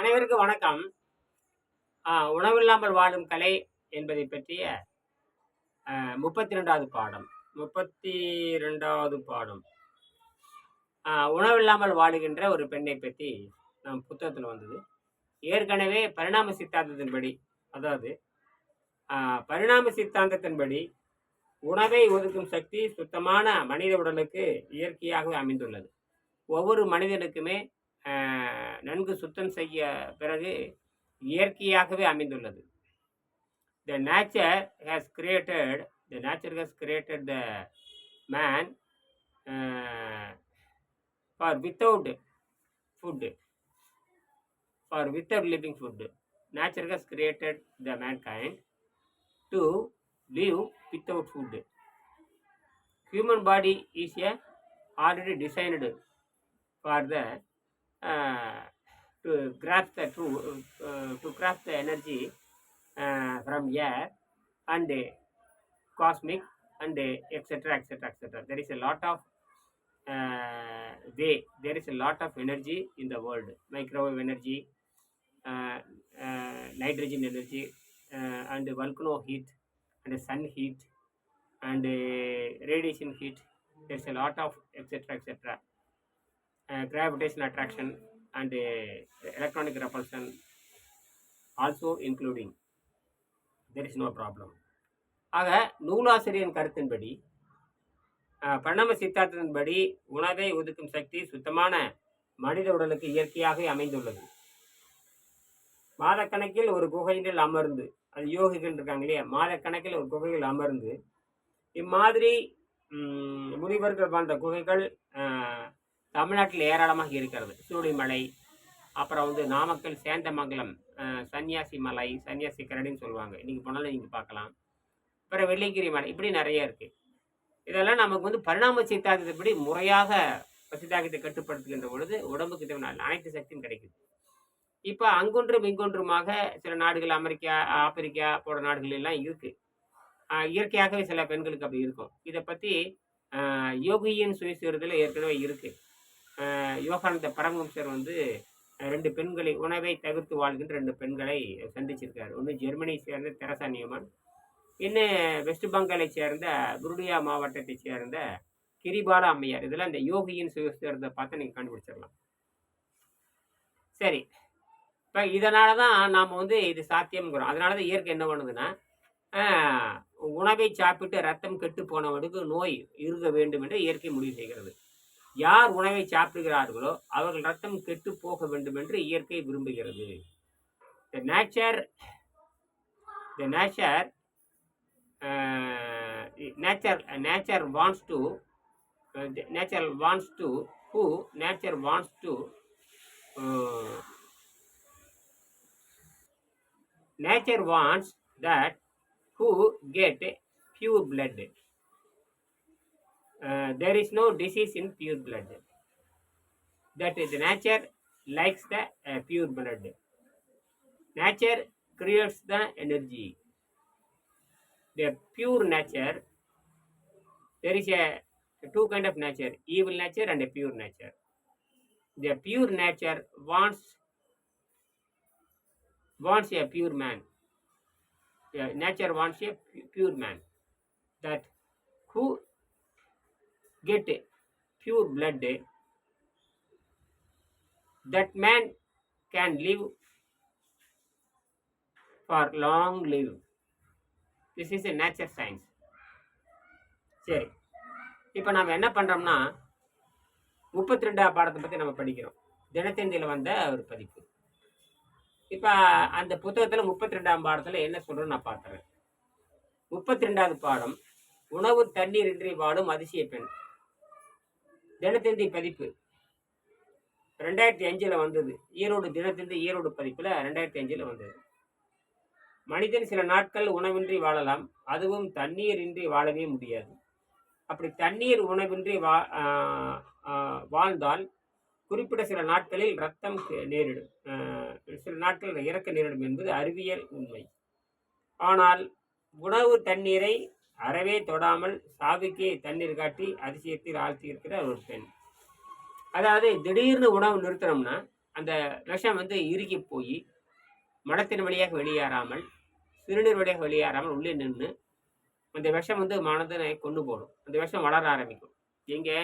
அனைவருக்கும் வணக்கம். உணவில்லாமல் வாழும் கலை என்பதை பற்றிய முப்பத்தி ரெண்டாவது பாடம். முப்பத்தி ரெண்டாவது பாடம் உணவில்லாமல் வாழுகின்ற ஒரு பெண்ணை பற்றி நம் புத்தகத்தில் வந்தது. ஏற்கனவே பரிணாம சித்தாந்தத்தின்படி அதாவது பரிணாம சித்தாந்தத்தின்படி உணவை ஒதுக்கும் சக்தி சுத்தமான மனித உடலுக்கு இயற்கையாகவே அமைந்துள்ளது. ஒவ்வொரு மனிதனுக்குமே நன்கு சுத்தம் செய்ய பிறகு இயற்கையாகவே அமைந்துள்ளது the nature has created the nature has created the man for without food for without living food nature has created the mankind to live without food. Human body is a already designed for the to grasp the to, uh, to grasp the energy uh, from air and uh, cosmic and uh, etc etc etc. There is a lot of uh, way. There is a lot of energy in the world. Microwave energy, uh, uh, nitrogen energy, uh, and volcano heat and sun heat and uh, radiation heat there's a lot of etc etc uh, attraction attraction and uh, electronic repulsion also including. There is no problem. ஆக நூலாசிரியன் கருத்தின்படி பிரணம சித்தார்த்தத்தின்படி உணவை ஒதுக்கும் சக்தி சுத்தமான மனித உடலுக்கு இயற்கையாகவே அமைந்துள்ளது. மாதக்கணக்கில் ஒரு குகையில் அமர்ந்து அது யோகிகள் இருக்காங்க இல்லையா? மாதக்கணக்கில் ஒரு குகையில் அமர்ந்து இம்மாதிரி முனிவர்கள் வாழ்ந்த குகைகள் தமிழ்நாட்டில் ஏராளமாக இருக்கிறது. சூடிமலை அப்புறம் வந்து நாமக்கல் சேந்தமங்கலம் சன்னியாசி மலை சன்னியாசி கரடின்னு சொல்லுவாங்க. இன்றைக்கி போனாலும் நீங்கள் பார்க்கலாம். அப்புறம் வெள்ளிங்கிரி மலை இப்படி நிறைய இருக்குது இதெல்லாம் நமக்கு வந்து பரிணாம சித்தாந்தத்தின்படி முறையாக பசிதாகத்தை கட்டுப்படுத்துகின்ற பொழுது உடம்புக்கு தேவையான அனைத்து சக்தியும் கிடைக்குது. இப்போ அங்கொன்றும் இங்கொன்றுமாக சில நாடுகள் அமெரிக்கா ஆப்பிரிக்கா போன்ற நாடுகள் எல்லாம் இருக்குது இயற்கையாகவே சில பெண்களுக்கு அப்படி இருக்கும். இதை பற்றி யோகியின் சுயசீரத்தில் ஏற்கனவே இருக்குது யோகானந்த பரமஹம்சர் வந்து ரெண்டு பெண்களை உணவை தவிர்த்து வாழ்கின்ற ரெண்டு பெண்களை சந்திச்சிருக்காரு. ஒன்று ஜெர்மனியை சேர்ந்த தெரசா நியமன் இன்னும் வெஸ்ட் பெங்காலை சேர்ந்த குருடியா மாவட்டத்தை சேர்ந்த கிரிபால அம்மையார். இதெல்லாம் இந்த யோகியின் சுயசீரத்தை பார்த்து நீங்கள் கண்டுபிடிச்சிடலாம். சரி. இப்போ இதனால தான் நாம் வந்து இது சாத்தியம்ங்கிறோம். அதனால தான் இயற்கை என்ன பண்ணுதுன்னா உணவை சாப்பிட்டு ரத்தம் கெட்டு போனவனுக்கு நோய் இருக்க வேண்டும் என்று இயற்கை முடிவு செய்கிறது. யார் உணவை சாப்பிடுகிறார்களோ அவர்கள் ரத்தம் கெட்டு போக வேண்டும் என்று இயற்கை விரும்புகிறது the nature the nature nature nature wants to nature wants to who nature wants to nature wants that who get pure blood. Uh, there is no disease in pure blood. That is, nature likes the uh, pure blood. Nature creates the energy. The pure nature, there is a two kind of nature, evil nature and a pure nature. The pure nature wants wants a pure man. Yeah, nature wants a pure man. That who get pure blood, that man can live for long live. This is a nature science. சரி. இப்போ நம்ம என்ன பண்ணுறோம்னா முப்பத்தி ரெண்டாவது பாடத்தை பற்றி நம்ம படிக்கிறோம். தினத்தந்தியில் வந்த ஒரு பதிப்பு. இப்போ அந்த புத்தகத்தில் முப்பத்தி ரெண்டாம் பாடத்தில் என்ன சொல்கிறோன்னு நான் பார்க்குறேன் முப்பத்தி ரெண்டாவது பாடம் உணவு தண்ணீர் இன்றி வாழும் அதிசய பெண். தினத்தந்தி பதிப்பு. ரெண்டாயிரத்தி அஞ்சில் வந்தது. ஈரோடு தினத்தந்தி ஈரோடு பதிப்பில் ரெண்டாயிரத்தி அஞ்சில் வந்தது. மனிதன் சில நாட்கள் உணவின்றி வாழலாம். அதுவும் தண்ணீர் இன்றி வாழவே முடியாது. அப்படி தண்ணீர் உணவின்றி வா வாழ்ந்தால் குறிப்பிட்ட சில நாட்களில் ரத்தம் நேரிடும். சில நாட்கள் இறக்க நேரிடும் என்பது அறிவியல் உண்மை. ஆனால் உணவு தண்ணீரை அறவே தொடாமல் சாவுக்கே தண்ணீர் காட்டி அதிசயத்தில் ஆழ்த்தி இருக்கிற ஒரு பெண். அதாவது திடீர்னு உணவு நிறுத்தினோம்னா அந்த விஷம் வந்து இறுகி போய் மனத்தின் வழியாக வெளியேறாமல் சிறுநீர் வழியாக வெளியேறாமல் உள்ளே நின்று அந்த விஷம் வந்து மனதனை கொண்டு போடும். அந்த விஷம் வளர ஆரம்பிக்கும். எங்கே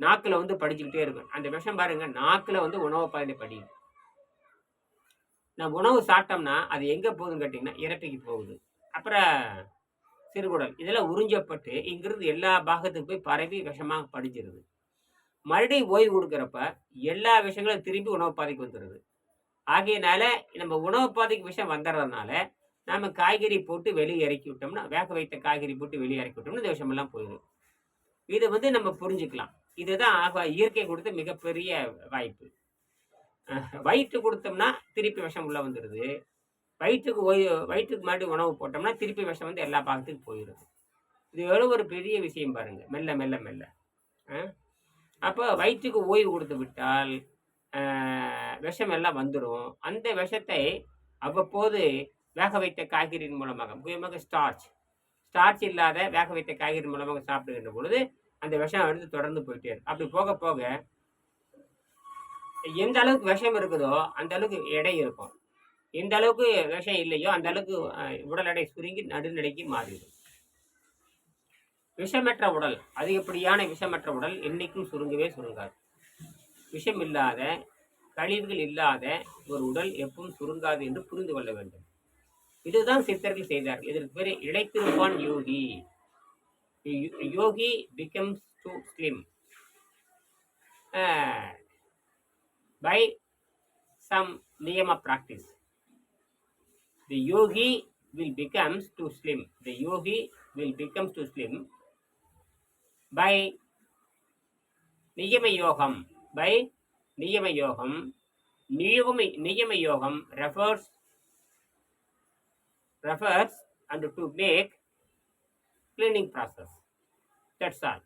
நாக்கில் வந்து படிச்சுக்கிட்டே இருக்கும். அந்த விஷம் பாருங்க நாக்கில் வந்து உணவு பாதையில படியும். நம்ம உணவு சாப்பிட்டோம்னா அது எங்கே போகுதுன்னு கேட்டிங்கன்னா இறப்பைக்கு போகுது. அப்புறம் சிறுகுடல். இதெல்லாம் உறிஞ்சப்பட்டு இங்கிருந்து எல்லா பாகத்துக்கும் போய் பரவி விஷமாக படிஞ்சிருது. மறுபடியும் ஓய்வு கொடுக்குறப்ப எல்லா விஷயங்களும் திரும்பி உணவு பாதைக்கு வந்துடுது ஆகையினால நம்ம உணவு பாதைக்கு விஷம் வந்துடுறதுனால நாம காய்கறி போட்டு வெளியே இறக்கி விட்டோம்னா வேக வைத்த காய்கறி போட்டு வெளியே இறக்கி விட்டோம்னா இந்த விஷமெல்லாம் போயிடும் இதை வந்து நம்ம புரிஞ்சுக்கலாம். இதுதான் இயற்கை கொடுத்த மிகப்பெரிய வாய்ப்பு. வயிற்று கொடுத்தோம்னா திருப்பி விஷம் உள்ள வந்துடுது வயிற்றுக்கு ஓய் வயிற்றுக்கு மாட்டி உணவு போட்டோம்னா திருப்பி விஷம் வந்து எல்லா பாகத்துக்கும் போயிடும் இது எவ்வளோ ஒரு பெரிய விஷயம் பாருங்கள் மெல்ல மெல்ல மெல்ல. அப்போ வயிற்றுக்கு ஓய்வு கொடுத்து விட்டால் விஷம் எல்லாம் வந்துடும் அந்த விஷத்தை அவ்வப்போது வேக வைத்த காய்கறியின் மூலமாக முக்கியமாக ஸ்டார்ச் ஸ்டார்ச் இல்லாத வேக வைத்த காய்கறி மூலமாக சாப்பிடுகின்ற பொழுது அந்த விஷம் வந்து தொடர்ந்து போயிட்டே இருக்கும். அப்படி போக போக எந்த அளவுக்கு விஷம் இருக்குதோ அந்த அளவுக்கு எடை இருக்கும். எந்த அளவுக்கு விஷம் இல்லையோ அந்த அளவுக்கு உடல் எடை சுருங்கி நடுநிலைக்கு மாறிடும். விஷமற்ற உடல் அதிகப்படியான விஷமற்ற உடல் என்றைக்கும் சுருங்கவே சுருங்காது. விஷம் இல்லாத கழிவுகள் இல்லாத ஒரு உடல் எப்பவும் சுருங்காது என்று புரிந்து கொள்ள வேண்டும். இதுதான் சித்தர்கள் செய்தார்கள். இதற்கு பேர் இழைத்திருப்பான் யோகி. Yogi becomes to slim by some niyama practice the yogi will becomes to slim the yogi will becomes to slim by நியம யோகம் by நியம யோகம் நியம நியம யோகம் refers refers and to make cleaning process that's all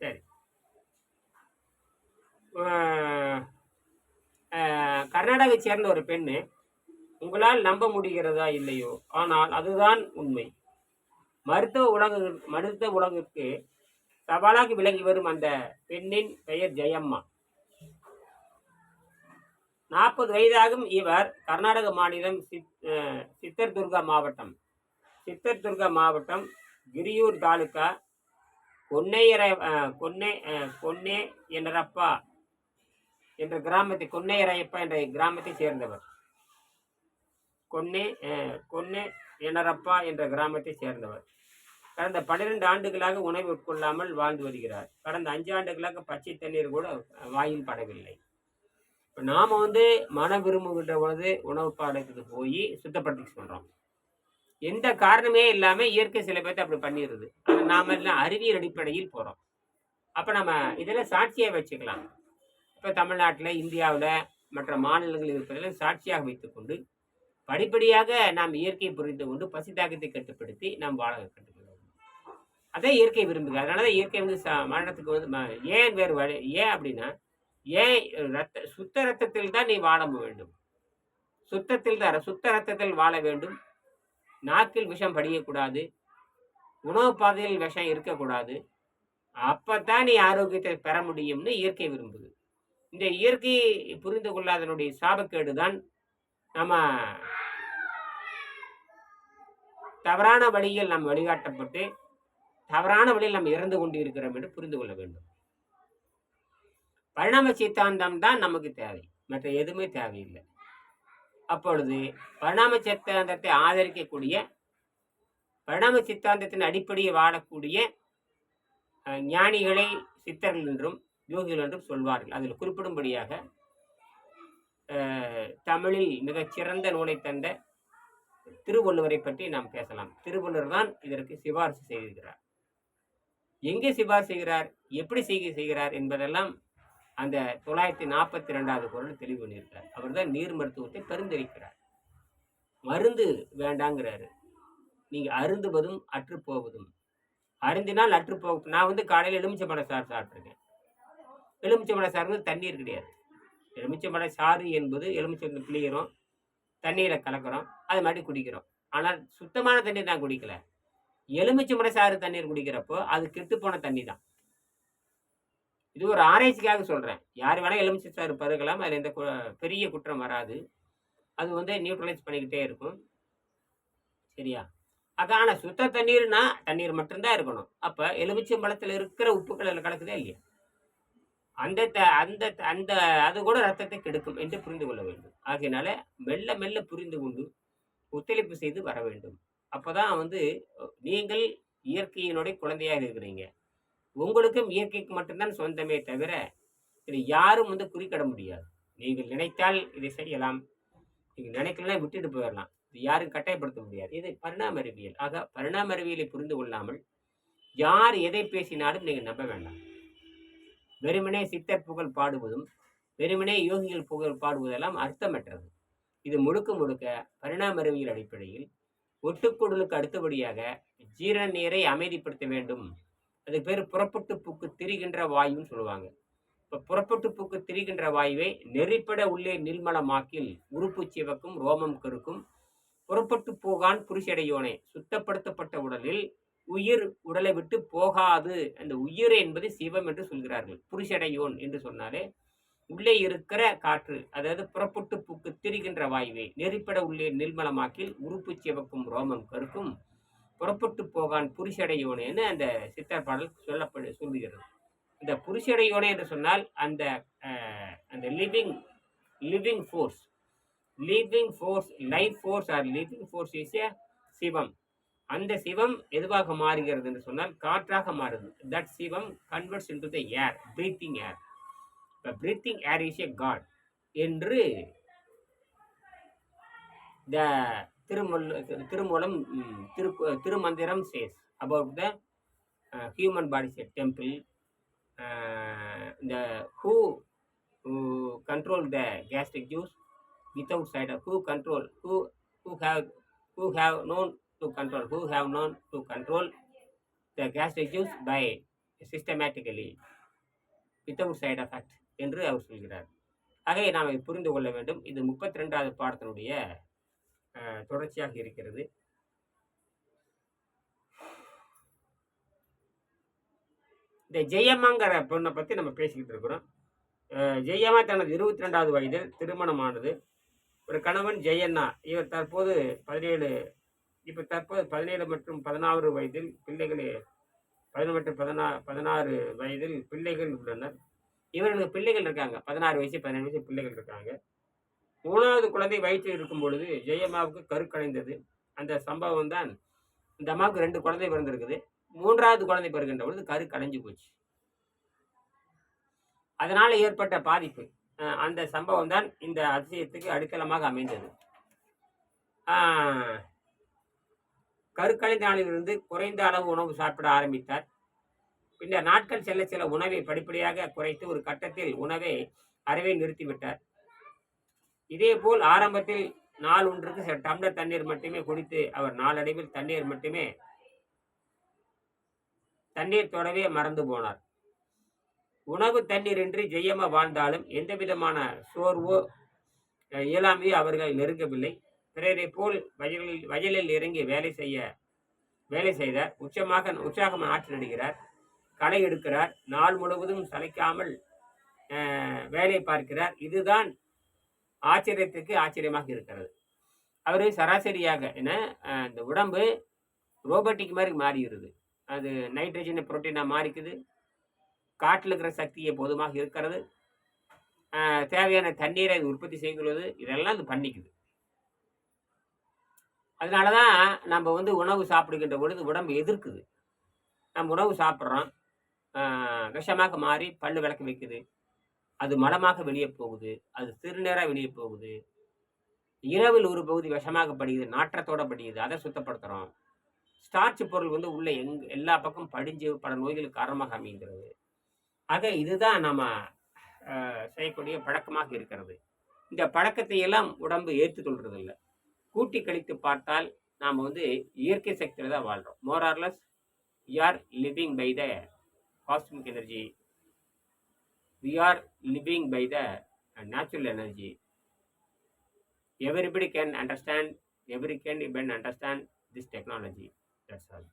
சரி அஹ், அஹ், கர்நாடகாவை சேர்ந்த ஒரு பெண்ணு உங்களால் நம்ப முடிகிறதா இல்லையோ? ஆனால் அதுதான் உண்மை. மருத்துவ உலக மருத்துவ உலகிற்கு சவாலாக விளங்கி வரும் அந்த பெண்ணின் பெயர் ஜெயம்மா. நாற்பது வயதாகும் இவர் கர்நாடக மாநிலம் சித் சித்தர்துர்கா மாவட்டம். சித்தர்துர்கா மாவட்டம் கிரியூர் தாலுகா கொன்னையர கொன்னே கொன்னே என்றப்பா என்ற கிராமத்தை கொன்னையரையப்பா என்ற கிராமத்தை சேர்ந்தவர். கொன்னே கொன்னே எனரப்பா என்ற கிராமத்தை சேர்ந்தவர். கடந்த பன்னிரண்டு ஆண்டுகளாக உணவு உட்கொள்ளாமல் வாழ்ந்து வருகிறார். கடந்த அஞ்சு ஆண்டுகளாக பச்சை தண்ணீர் கூட வாயில் படவில்லை. இப்போ நாம் வந்து மன விரும்புகின்ற பொழுது உணவு பாடத்துக்கு போய் சுத்தப்படுத்தி சொல்கிறோம் எந்த காரணமே இல்லாமல் இயற்கை சில பேர்த்து அப்படி பண்ணிடுது. ஆனால் நாம் எல்லாம் அறிவியல் அடிப்படையில் போகிறோம் அப்போ நம்ம இதெல்லாம் சாட்சியாக வச்சுக்கலாம். இப்போ தமிழ்நாட்டில் இந்தியாவில் மற்ற மாநிலங்களில் இருப்பதில் சாட்சியாக வைத்துக்கொண்டு படிப்படியாக நாம் இயற்கையை புரிந்து கொண்டு பசி தாக்கத்தை கட்டுப்படுத்தி நாம் வாழ கட்டுப்படுவோம் அதான் இயற்கை விரும்புகிறது அதனால தான் இயற்கை வந்து மரணத்துக்கு வந்து ம- ஏன் வேறு வழி ஏன் அப்படின்னா ஏன் ரத்த சுத்த ரத்தத்தில் தான் நீ வாழ வேண்டும். சுத்தத்தில் தான் சுத்த ரத்தத்தில் வாழ வேண்டும். நாக்கில் விஷம் படியக்கூடாது. உணவு பாதையில் விஷம் இருக்கக்கூடாது. அப்பத்தான் நீ ஆரோக்கியத்தை பெற முடியும்னு இயற்கை விரும்புது. இந்த இயற்கை புரிந்து கொள்ளாதனுடைய சாபக்கேடு தான் நம்ம தவறான வழியில் நாம் வழிகாட்டப்பட்டு தவறான வழியில் நாம் இறந்து கொண்டு இருக்கிறோம் என்று புரிந்து கொள்ள வேண்டும். பரிணாம சித்தாந்தம் தான் நமக்கு தேவை. மற்ற எதுவுமே தேவையில்லை. அப்பொழுது பரிணாம சித்தாந்தத்தை ஆதரிக்கக்கூடிய பரிணாம சித்தாந்தத்தின் அடிப்படையை வாழக்கூடிய ஞானிகளை சித்தர்கள் என்றும் யோகிகள் என்றும் சொல்வார்கள். அதில் குறிப்பிடும்படியாக தமிழில் மிகச்சிறந்த நூலை தந்த திருவள்ளுவரை பற்றி நாம் பேசலாம். திருவள்ளுவர் தான் இதற்கு சிபாரிசு செய்திருக்கிறார். எங்கே சிபாரிசு செய்கிறார்? எப்படி செய்கை செய்கிறார் என்பதெல்லாம் அந்த தொள்ளாயிரத்தி நாற்பத்தி ரெண்டாவது குரல் தெளிவு பண்ணியிருக்கிறார். அவர் தான் நீர் மருத்துவத்தை பரிந்துரைக்கிறார். மருந்து வேண்டாங்கிறாரு. நீங்கள் அருந்துவதும் அற்று போவதும் அருந்தினால் அற்று போக நான் வந்து காலையில் எலுமிச்சம்பழ சாறு சாப்பிட்ருக்கேன் எலுமிச்சம்பழ சாறு வந்து தண்ணீர் கிடையாது. எலுமிச்சம்பழ சாறு என்பது எலுமிச்சை பிழிகிறோம் தண்ணீரை கலக்கிறோம். அது மாதிரி குடிக்கிறோம். ஆனால் சுத்தமான தண்ணீர் நான் குடிக்கல. எலுமிச்சம்பழ சாறு தண்ணீர் குடிக்கிறப்போ அது கெட்டுப்போன தண்ணி தான். இது ஒரு ஆராய்ச்சிக்காக சொல்கிறேன் யார் வேணால் எலுமிச்சை சாறு பருகலாம். அதில் எந்த கு- பெரிய குற்றம் வராது. அது வந்து நியூட்ரலைஸ் பண்ணிக்கிட்டே இருக்கும். சரியா? அக்கா ஆனால் சுத்த தண்ணீர்னா தண்ணீர் மட்டும்தான் இருக்கணும். அப்போ எலுமிச்சை பழத்தில் இருக்கிற உப்புக்கள் அதில் கலக்குதே இல்லையா? அந்த த அந்த அந்த அது கூட ரத்தத்தை கெடுக்கும் என்று புரிந்து கொள்ள வேண்டும். ஆகையினால மெல்ல மெல்ல புரிந்து கொண்டு ஒத்துழைப்பு செய்து வர வேண்டும். அப்போதான் வந்து நீங்கள் இயற்கையினுடைய குழந்தையாக இருக்கிறீங்க. உங்களுக்கும் இயற்கைக்கு மட்டும்தான் சொந்தமே தவிர இதை யாரும் வந்து குறிக்கிட முடியாது. நீங்கள் நினைத்தால் இதை செய்யலாம். நீங்கள் நினைக்கலாம் விட்டுட்டு போயிடலாம் இது யாரும் கட்டாயப்படுத்த முடியாது. இது பரிணாம அறிவியல். ஆக பரிணாம அறிவியலை புரிந்து கொள்ளாமல் யார் எதை பேசினாலும் நீங்கள் நம்ப வேண்டாம். வெறுமனே சித்தர் புகழ் பாடுவதும் வெறுமனே யோகிகள் புகழ் பாடுவதெல்லாம் அர்த்தமற்றது. இது முழுக்க முழுக்க பரிணாம அறிவியல் அடிப்படையில் ஒட்டுக்குடலுக்கு அடுத்தபடியாக ஜீரண நீரை அமைதிப்படுத்த வேண்டும். அது பேர் புறப்பட்டு பூக்கு திரிகின்ற வாயுன்னு சொல்லுவாங்க. இப்போ புறப்பட்டு பூக்கு திரிகின்ற வாயுவை நெறிப்பட உள்ளே நில்மலமாக்கில் உறுப்பு சிவக்கும் ரோமம் கருக்கும் புறப்பட்டு போகான் புருஷடையோனே சுத்தப்படுத்தப்பட்ட உடலில் உயிர் உடலை விட்டு போகாது. அந்த உயிர் என்பது சிவம் என்று சொல்கிறார்கள். புருஷடையோன் என்று சொன்னாலே உள்ளே இருக்கிற காற்று அதாவது புறப்பட்டு பூக்கு திரிகின்ற வாயுவை நெறிப்பட உள்ளே நிர்மலமாக்கில் உறுப்பு சிவக்கும் ரோமம் கருக்கும் புறப்பட்டு போகான் புருஷடையோனேன்னு அந்த சித்தர் பாடல் சொல்லப்படு சொல்லுகிறது. இந்த புருஷடையோனே என்று சொன்னால் அந்த அந்த living living force living force life force or living force is a Sivam. அந்த சிவம் எதுவாக மாறுகிறது என்று சொன்னால் காற்றாக மாறுது. That Sivam converts into the air breathing air இப்போ breathing air is a god என்று the Thirumul Thirumoolam Thiru Thirumandiram says about the human body's a temple இந்த who control the gastric juice without side who control who who have who have known to control. Who have known to control the gas juice by systematically? Without side effect என்று அவர் சொல்கிறார். ஆகவே நாம் இதை புரிந்து கொள்ள வேண்டும். இது முப்பத்தி ரெண்டாவது பாடத்தினுடைய தொடர்ச்சியாக இருக்கிறது. இந்த ஜெயம்மாங்கிற பொண்ணை பற்றி நம்ம பேசிக்கிட்டு இருக்கிறோம். ஜெயம்மா தனது இருபத்தி ரெண்டாவது வயதில் திருமணமானது. ஒரு கணவன் ஜெயண்ணா இவர் தற்போது பதினேழு இப்போ தற்போது பதினேழு மற்றும் பதினாறு வயதில் பிள்ளைகளே பதினொன்று மற்றும் பதினா பதினாறு வயதில் பிள்ளைகள் உள்ளனர். இவர்களுக்கு பிள்ளைகள் இருக்காங்க. பதினாறு வயசு பதினேழு வயசு பிள்ளைகள் இருக்காங்க. மூணாவது குழந்தை வயிற்றில் இருக்கும் பொழுது ஜெயம்மாவுக்கு கருக்கடைந்தது அந்த சம்பவம் தான் இந்த அம்மாவுக்கு ரெண்டு குழந்தை பிறந்திருக்குது. மூன்றாவது குழந்தை பிறகுன்ற பொழுது கரு கடைஞ்சு போச்சு. அதனால் ஏற்பட்ட பாதிப்பு. அந்த சம்பவம் தான் இந்த அதிசயத்துக்கு அடித்தளமாக அமைந்தது. கருக்கலை நாளிலிருந்து குறைந்த அளவு உணவு சாப்பிட ஆரம்பித்தார். பின்னர் நாட்கள் செல்ல சில உணவை படிப்படியாக குறைத்து ஒரு கட்டத்தில் உணவை அறவே நிறுத்திவிட்டார். இதேபோல் ஆரம்பத்தில் நாள் ஒன்றுக்கு சில டம்ளர் தண்ணீர் மட்டுமே குடித்து அவர் நாளடைவில் தண்ணீர் மட்டுமே தண்ணீர் தொடவே மறந்து போனார். உணவு தண்ணீரின்றி ஜெயமா வாழ்ந்தாலும் எந்த விதமான சோர்வோ இயலாமையோ அவர்கள் நெருங்கவில்லை. பிறரை போல் வயலில் வயலில் இறங்கி வேலை செய்ய வேலை செய்தார். உச்சமாக உற்சாகம் ஆட்சி நடுகிறார். களை எடுக்கிறார். நாள் முழுவதும் சளைக்காமல் வேலை பார்க்கிறார். இதுதான் ஆச்சரியத்துக்கு ஆச்சரியமாக இருக்கிறது. அவர் சராசரியாக என்ன அந்த இந்த உடம்பு ரோபோட்டிக் மாதிரி மாறிடுது. அது நைட்ரஜன் புரோட்டீனாக மாறிக்குது. காட்டில் இருக்கிற சக்தியை போதுமாக இருக்கிறது. தேவையான தண்ணீரை உற்பத்தி செய்கிறது இதெல்லாம் அது பண்ணிக்குது. அதனால தான் நம்ம வந்து உணவு சாப்பிடுகின்ற பொழுது உடம்பு எதிர்க்குது. நம்ம உணவு சாப்பிட்றோம். விஷமாக மாறி பல்லு விளக்கு வைக்குது. அது மலமாக வெளியே போகுது. அது சிறுநீராக வெளியே போகுது. இரவில் ஒரு பகுதி விஷமாக படியுது நாற்றத்தோட படியுது. அதை சுத்தப்படுத்துகிறோம் ஸ்டார்ச் பொருள் வந்து உள்ள எங் எல்லா பக்கம் படிஞ்சு பல நோய்களுக்கு காரணமாக அமைகிறது. ஆக இதுதான் நம்ம செய்யக்கூடிய பழக்கமாக இருக்கிறது. இந்த பழக்கத்தை எல்லாம் உடம்பு ஏற்றுக்கொள்றது இல்லை கூட்டி கழித்து பார்த்தால் நாம் வந்து இயற்கை சக்தியில் தான் வாழ்கிறோம் more mortals are living by the cosmic energy we are living by the natural energy everybody can understand every can even understand this technology that's all